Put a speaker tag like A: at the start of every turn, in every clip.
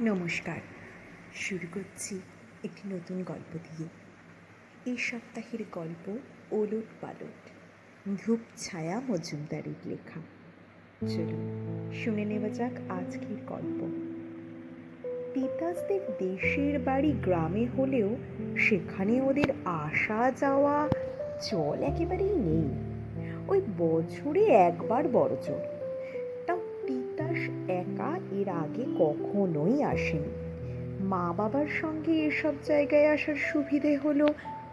A: নমস্কার। শুরু করছি একটি নতুন গল্প দিয়ে। এই সপ্তাহের গল্প ওলট পালট। ধূপ ছায়া মজুমদারের লেখা। চলুন, শুনে নেওয়া যাক আজকের গল্প। তিতাসদের দেশের বাড়ি গ্রামে হলেও সেখানে ওদের আসা যাওয়া, চল একেবারেই নেই। ওই বছরে একবার বড় চল তিতাস একা এর আগে কখনোই আসেনি। মা বাবার সঙ্গে এসব জায়গায় আসার সুবিধে হলো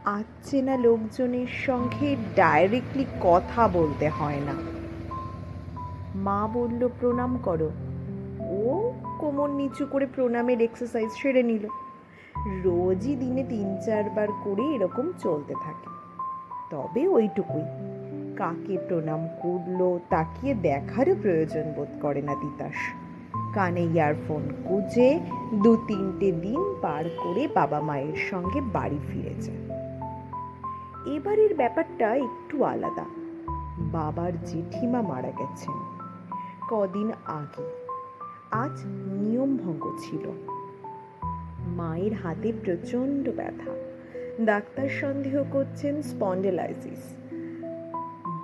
A: আচ্ছেনা লোকজনের সঙ্গে ডাইরেক্টলি কথা বলতে হয় না। মা বলল, প্রণাম করো। ও কোমর নিচু করে প্রণামের এক্সারসাইজ সেরে নিল। রোজই দিনে তিন চারবার করে এরকম চলতে থাকে। তবে ওইটুকুই। কাকে প্রণাম করল, তাকিয়ে দেখারও প্রয়োজন বোধ করে না তিতাস। কানে ইয়ারফোন গুজে দু তিনটে দিন পার করে বাবা মায়ের সঙ্গে বাড়ি ফিরেছে। এবারের ব্যাপারটা একটু আলাদা। বাবার জেঠিমা মারা গেছেন কদিন আগে। আজ নিয়ম ভঙ্গ ছিল। মায়ের হাতে প্রচণ্ড ব্যথা। ডাক্তার সন্দেহ করছেন স্পন্ডেলাইসিস।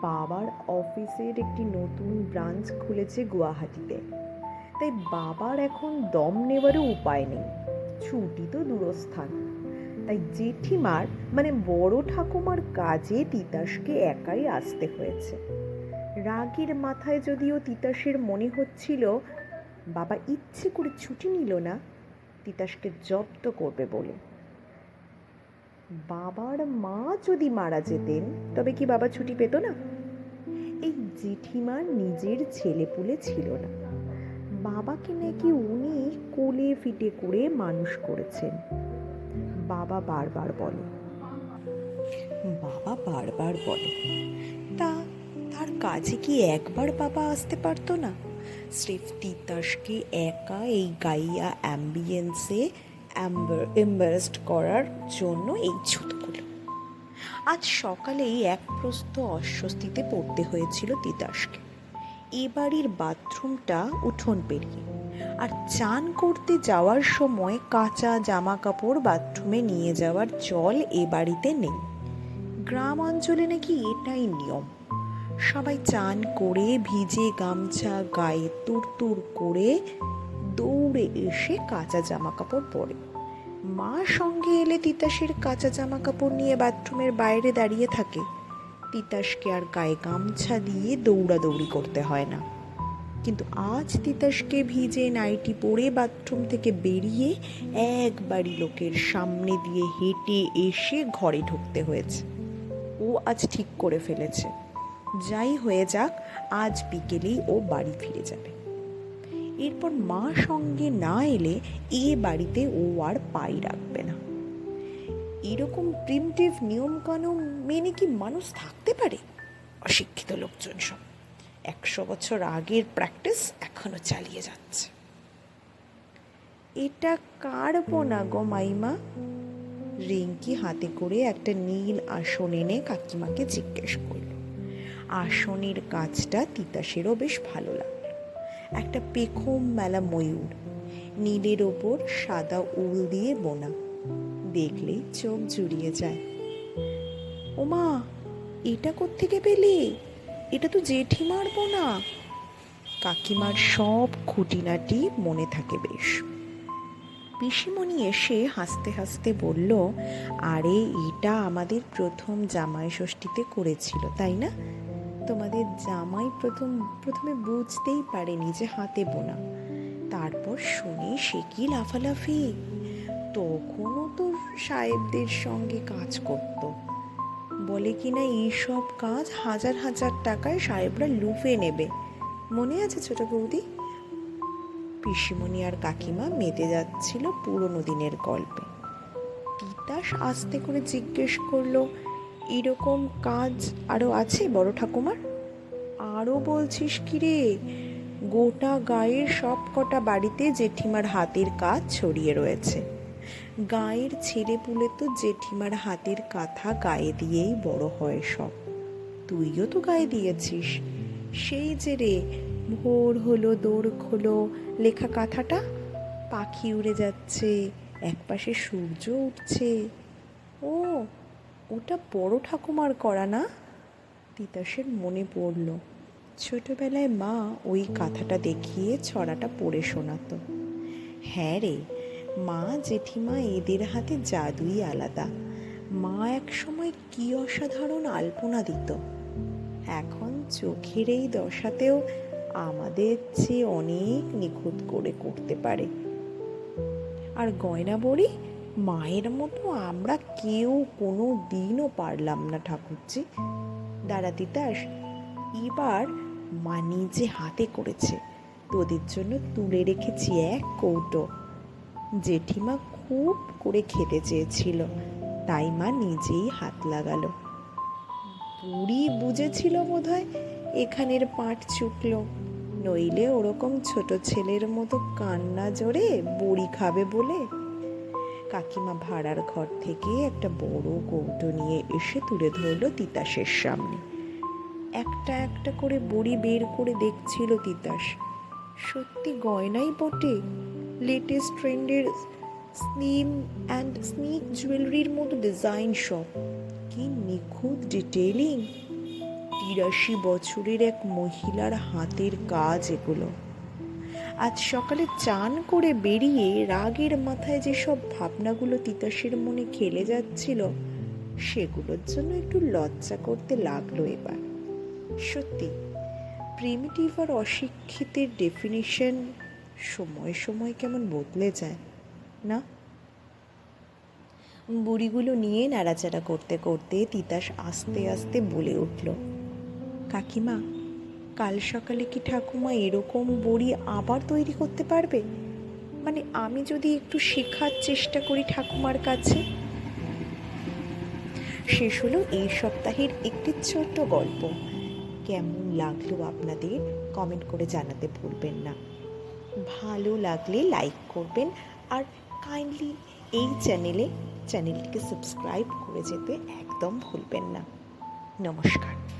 A: বাবার অফিসের একটি নতুন ব্রাঞ্চ খুলেছে গুয়াহাটিতে। তাই বাবার এখন দম নেওয়ারও উপায় নেই। ছুটি তো দূরস্থান। তাই জেঠিমার মানে বড় ঠাকুমার কাজে তিতাসকে একাই আসতে হয়েছে। রাগের মাথায় যদিও তিতাসের মনে হচ্ছিল, বাবা ইচ্ছে করে ছুটি নিল না, তিতাসকে জব্দ করবে বলে। বাবার মা যদি মারা যেতেন, তবে কি বাবা ছুটি পেত না? এই জেঠিমার নিজের ছেলেপুলে ছিল না। বাবাকে নাকি উনি কোলে ফিটে করে মানুষ করেছেন। বাবা বারবার বলে। বাবা বারবার বলে। তা তার কাজে কি একবার বাবা আসতে পারতো না? স্রেফ তিতাসকে একা এই গাইয়া অ্যাম্বিয়েন্সে এম্বারেস্ট করার জন্য এই ছুতগুলো। আজ সকালেই এক প্রস্ত অস্বস্তিতে পড়তে হয়েছিল তিতাসকে। এ বাড়ির বাথরুমটা উঠোন পেরিয়ে আর চান করতে যাওয়ার সময় কাঁচা জামা কাপড় বাথরুমে নিয়ে যাওয়ার চল এ বাড়িতে নেই। গ্রাম অঞ্চলে নাকি এটাই নিয়ম। সবাই চান করে ভিজে গামছা গায়ে তুরতুর করে দৌড়ে এসে কাঁচা জামা কাপড় পরে। মা সঙ্গে এলে তিতাসের কাঁচা জামা কাপড় নিয়ে বাথরুমের বাইরে দাঁড়িয়ে থাকে। তিতাসকে আর গায়ে গামছা দিয়ে দৌড়াদৌড়ি করতে হয় না। কিন্তু আজ তিতাসকে ভিজে নাইটি পরে বাথরুম থেকে বেরিয়ে এক বাড়ি লোকের সামনে দিয়ে হেঁটে এসে ঘরে ঢুকতে হয়েছে। ও আজ ঠিক করে ফেলেছে। যাই হয়ে যাক, আজ বিকেলেই ও বাড়ি ফিরে যাবে। এরপর মা সঙ্গে না এলে এ বাড়িতে ও আর পাই রাখবে না। এরকম প্রিমটিভ নিয়মকানুন মেনে কি মানুষ থাকতে পারে? অশিক্ষিত লোকজন সব। একশো বছর আগের প্র্যাকটিস এখনও চালিয়ে যাচ্ছে। এটা কার বোনা গো মাইমা? রিঙ্কি হাতে করে একটা নীল আসন এনে কাকিমাকে জিজ্ঞেস করল। আসনের কাজটা তিতাসেরও বেশ ভালো লাগল একটা পেখম মেলা ময়ূর, নীলের ওপর সাদা উল দিয়ে বোনা। দেখলেই চোখ জুড়িয়ে যায়। ওমা, এটা কোত্থেকে পেলে? এটা তো জেঠিমার বোনা। কাকিমার সব খুঁটিনাটি মনে থাকে বেশ। পিসিমণি এসে হাসতে হাসতে বলল, আরে, এটা আমাদের প্রথম জামাই ষষ্ঠীতে করেছিল, তাই না? তোমাদের জামাই প্রথম, প্রথমে বুঝতেই পারেনি যে হাতে বোনা। তারপর শুনে সে কি লাফালাফি? তখনও তো সাহেবদের সঙ্গে কাজ করত। বলে কিনা এইসব কাজ হাজার হাজার টাকায় সাহেবরা লুফে নেবে। মনে আছে ছোট বৌদি? পিসিমণি আর কাকিমা মেতে যাচ্ছিল পুরনো দিনের গল্পে। তিতাস আস্তে করে জিজ্ঞেস করল এরকম কাজ আরও আছে বড় ঠাকুমার? আরও বলছিস কি রে গোটা গায়ের সব কটা বাড়িতে জেঠিমার হাতের কাজ ছড়িয়ে রয়েছে। গায়ের ছেলে পুলে তো জেঠিমার হাতের কাঁথা গায়ে দিয়েই বড় হয় সব। তুইও তো গায়ে দিয়েছিস। সেই যে রে, ভোর হলো দৌড় হলো লেখা কাঁথাটা। পাখি উড়ে যাচ্ছে, একপাশে সূর্য উঠছে। ওটা বড় ঠাকুমার করা না? তিতাসের মনে পড়ল। ছোটবেলায় মা ওই কাঁথাটা দেখিয়ে ছড়াটা পড়ে শোনাতো। হ্যাঁ রে, মা, জেঠিমা এদের হাতে জাদুই আলাদা। মা এক সময় কি অসাধারণ আলপনা দিত। এখন চোখের এই দশাতেও আমাদের চেয়ে অনেক নিখুঁত করে করতে পারে। আর গয়না বড়ি? মায়ের মতো আমরা কেউ কোনো দিনও পারলাম না ঠাকুরজি। দাঁড়া তিতাস এবার মা নিজে হাতে করেছে। তোদের জন্য তুলে রেখেছি এক কৌটো। জেঠিমা খুব করে খেতে চেয়েছিল, তাই মা নিজেই হাত লাগালো। বুড়ি বুঝেছিল বোধহয় এখানের পাট চুকলো, নইলে ওরকম ছোট ছেলের মতো কান্না জোরে বড়ি খাবে বলে কাকিমা ভাড়ার ঘর থেকে একটা বড় কৌটো নিয়ে এসে তুলে ধরলো তিতাসের সামনে। একটা একটা করে বড়ি বের করে দেখছিল তিতাস। সত্যি গয়নাই বটে। লেটেস্ট ট্রেন্ডের স্লিম অ্যান্ড স্নিক জুয়েলারির মতো ডিজাইন সব। কি নিখুঁত ডিটেলিং তিরাশি বছরের এক মহিলার হাতের কাজ এগুলো। আজ সকালে চান করে বেরিয়ে রাগের মাথায় যেসব ভাবনাগুলো তিতাসের মনে খেলে যাচ্ছিল, সেগুলোর জন্য একটু লজ্জা করতে লাগল এবার। সত্যি প্রিমিটিভ আর অশিক্ষিতের ডেফিনিশন সময় সময় কেমন বদলে যায়, না? বুড়িগুলো নিয়ে নাড়াচাড়া করতে করতে তিতাস আস্তে আস্তে বলে উঠল, কাকিমা কাল সকালে কি ঠাকুমা এরকম বড়ি আবার তৈরি করতে পারবে? মানে আমি যদি একটু শেখার চেষ্টা করি ঠাকুমার কাছে। শেষ হলো এই সপ্তাহের একটি ছোট্ট গল্প। কেমন লাগল আপনাদের? কমেন্ট করে জানাতে ভুলবেন না। ভালো লাগলে লাইক করবেন আর কাইন্ডলি এই চ্যানেলে চ্যানেলটিকে সাবস্ক্রাইব করে যেতে একদম ভুলবেন না। নমস্কার।